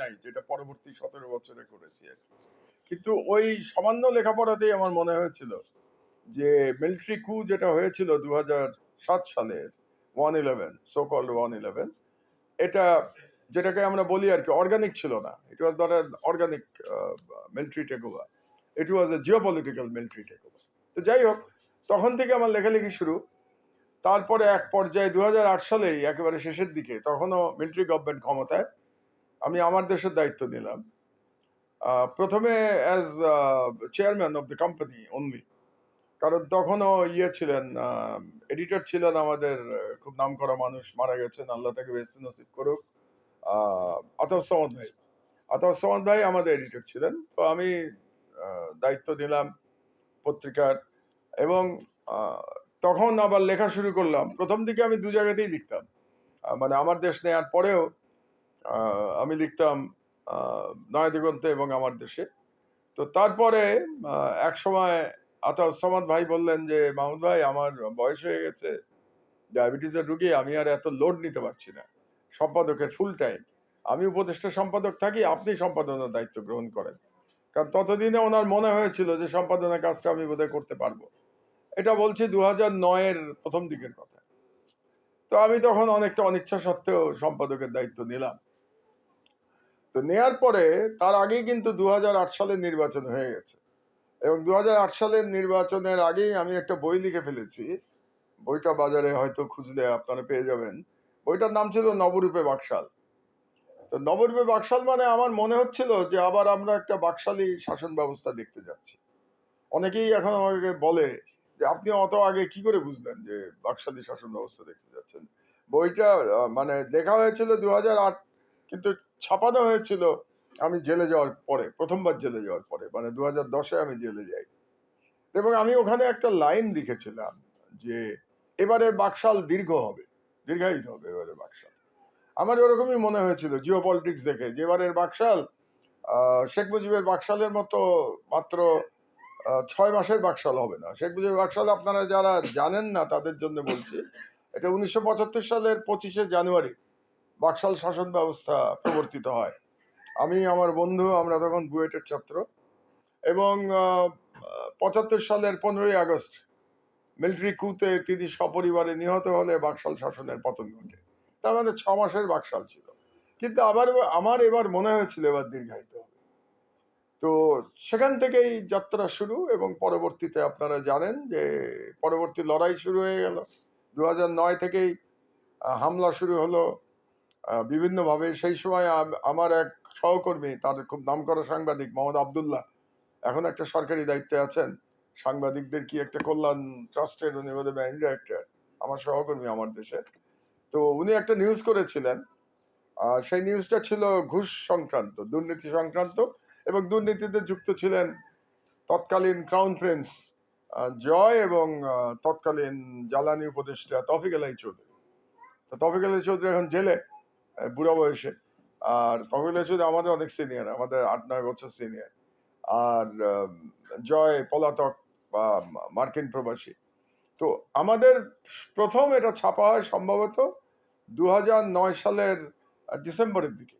নাই, যেটা পরবর্তী সতেরো বছরে করেছি আর। কিন্তু ওই সামান্য লেখাপড়াতেই আমার মনে হয়েছিল যে মিলিটারি কু যেটা হয়েছিল দু সাত সালের one eleven so called one eleven এটা যেটাকে আমরা বলি আর কি অর্গানিক ছিল না। It was not organic military take over it was a geo political military take over তো যাই হোক, তখন থেকে আমার লেখালেখি শুরু। তারপরে এক পর্যায়ে দু হাজার আট সালেই একেবারে শেষের দিকে তখনও মিলিটারি গভর্নমেন্ট ক্ষমতায় আমি আমার দেশের দায়িত্ব নিলাম। প্রথমে as chairman of the company only কারণ তখনও ইয়ে ছিলেন এডিটর ছিলেন আমাদের খুব নাম করা মানুষ মারা গেছেন আল্লাহ তাকে বেশি নসিব করুক। আহ, আতাউর ভাই। আতাউর সামাদ ভাই আমাদের এডিটর ছিলেন। তো আমি দায়িত্ব নিলাম পত্রিকার এবং তখন আবার লেখা শুরু করলাম। প্রথম দিকে আমি দু জায়গাতেই লিখতাম। মানে আমার দেশ নেওয়ার পরেও আমি লিখতাম নয়া দিগন্তে এবং আমার দেশে। তো তারপরে এক সময় আতাউর সামাদ ভাই বললেন যে, মাহমুদ ভাই, আমার বয়স হয়ে গেছে ডায়াবেটিসের রুগী আমি আর এত লোড নিতে পারছি না। সম্পাদকের ফুল টাইম আমি উপদেষ্টা সম্পাদক থাকি, আপনি সম্পাদনার দায়িত্ব গ্রহণ করেন। কারণ ততদিনে ওনার মনে হয়েছিল যে, সম্পাদনার কাজটা আমি বোধহয় করতে পারব। এটা বলছি দু হাজার নয়ের প্রথম দিকের কথা। তো আমি তখন অনেকটা অনিচ্ছা সত্ত্বেও সম্পাদকের দায়িত্ব নিলাম। তো নেয়ার পরে তার আগেই কিন্তু দু হাজার আট সালের নির্বাচন হয়ে গেছে। এবং দু হাজার আট সালের নির্বাচনের আগেই আমি একটা বই লিখে ফেলেছি। বইটা বাজারে হয়তো খুঁজলে আপনারা পেয়ে যাবেন। বইটার নাম ছিল নবরূপে বাকশাল। তো নবরূপে বাকশাল মানে আমার মনে হচ্ছিল যে আবার আমরা একটা বাকশালী শাসন ব্যবস্থা দেখতে যাচ্ছি। অনেকেই এখন আমাকে বলে যে আপনি অত আগে কি করে বুঝলেন যে বাকশালী শাসন ব্যবস্থা দেখতে যাচ্ছেন? বইটা মানে লেখা হয়েছিল দু আট ছাপানো হয়েছিল আমি জেলে যাওয়ার পরে, প্রথমবার জেলে যাওয়ার পরে মানে দু হাজার দশে আমি জেলে যাই। এবং আমি ওখানে একটা লাইন লিখেছিলাম যে এবারে বাকশাল দীর্ঘ হবে, দীর্ঘায়িত হবে এবারে বাকশাল। আমার ওরকমই মনে হয়েছিল জিও পলিটিক্স দেখে যে, এবারের বাকশাল শেখ মুজিবের বাকশালের মতো মাত্র ছয় মাসের বাকশাল হবে না। শেখ মুজিবের বাকশাল আপনারা যারা জানেন না, তাদের জন্য বলছি, এটা উনিশশো পঁচাত্তর সালের পঁচিশে জানুয়ারি বাকশাল শাসন ব্যবস্থা প্রবর্তিত হয়। আমি, আমার বন্ধু, আমরা তখন বুয়েটের ছাত্র এবং পঁচাত্তর সালের পনেরোই আগস্ট মিলিটারি কুতে তিনি সপরিবারে নিহত হলে বাকশাল শাসনের পতন ঘটে। তার মানে ছ মাসের বাকশাল ছিল। কিন্তু আবার, আমার এবার মনে হয়েছিল এবার দীর্ঘায়িত হবে। তো সেখান থেকেই যাত্রা শুরু এবং পরবর্তীতে আপনারা জানেন যে পরবর্তী লড়াই শুরু হয়ে গেল। দু নয় থেকেই হামলা শুরু হলো। বিভিন্নভাবে সেই সময় আমার এক সহকর্মী, তার খুব নামকরা সাংবাদিক মোহাম্মদ আবদুল্লাহ, এখন একটা সরকারি দায়িত্বে আছেন। সাংবাদিকদের কি একটা কল্যাণ ট্রাস্টের উনি বোধহয় ম্যানেজিং ডাইরেক্টর, আমার সহকর্মী আমার দেশে তো উনি একটা নিউজ করেছিলেন আর সেই নিউজটা ছিল ঘুষ সংক্রান্ত, দুর্নীতি সংক্রান্ত এবং দুর্নীতিতে যুক্ত ছিলেন তৎকালীন ক্রাউন প্রিন্স জয় এবং তৎকালীন জ্বালানি উপদেষ্টা তফিক আলাই চৌধুরী। তো তফিক আলাই চৌধুরী এখন জেলে। বুড়া বয়সে। আর আলাই চৌধুরী আমাদের অনেক সিনিয়র আমাদের আট নয় বছর সিনিয়র আর জয় পলাতক বা মার্কিন প্রবাসী। তো আমাদের প্রথম এটা ছাপা হয় সম্ভবত দু নয় সালের ডিসেম্বরের দিকে।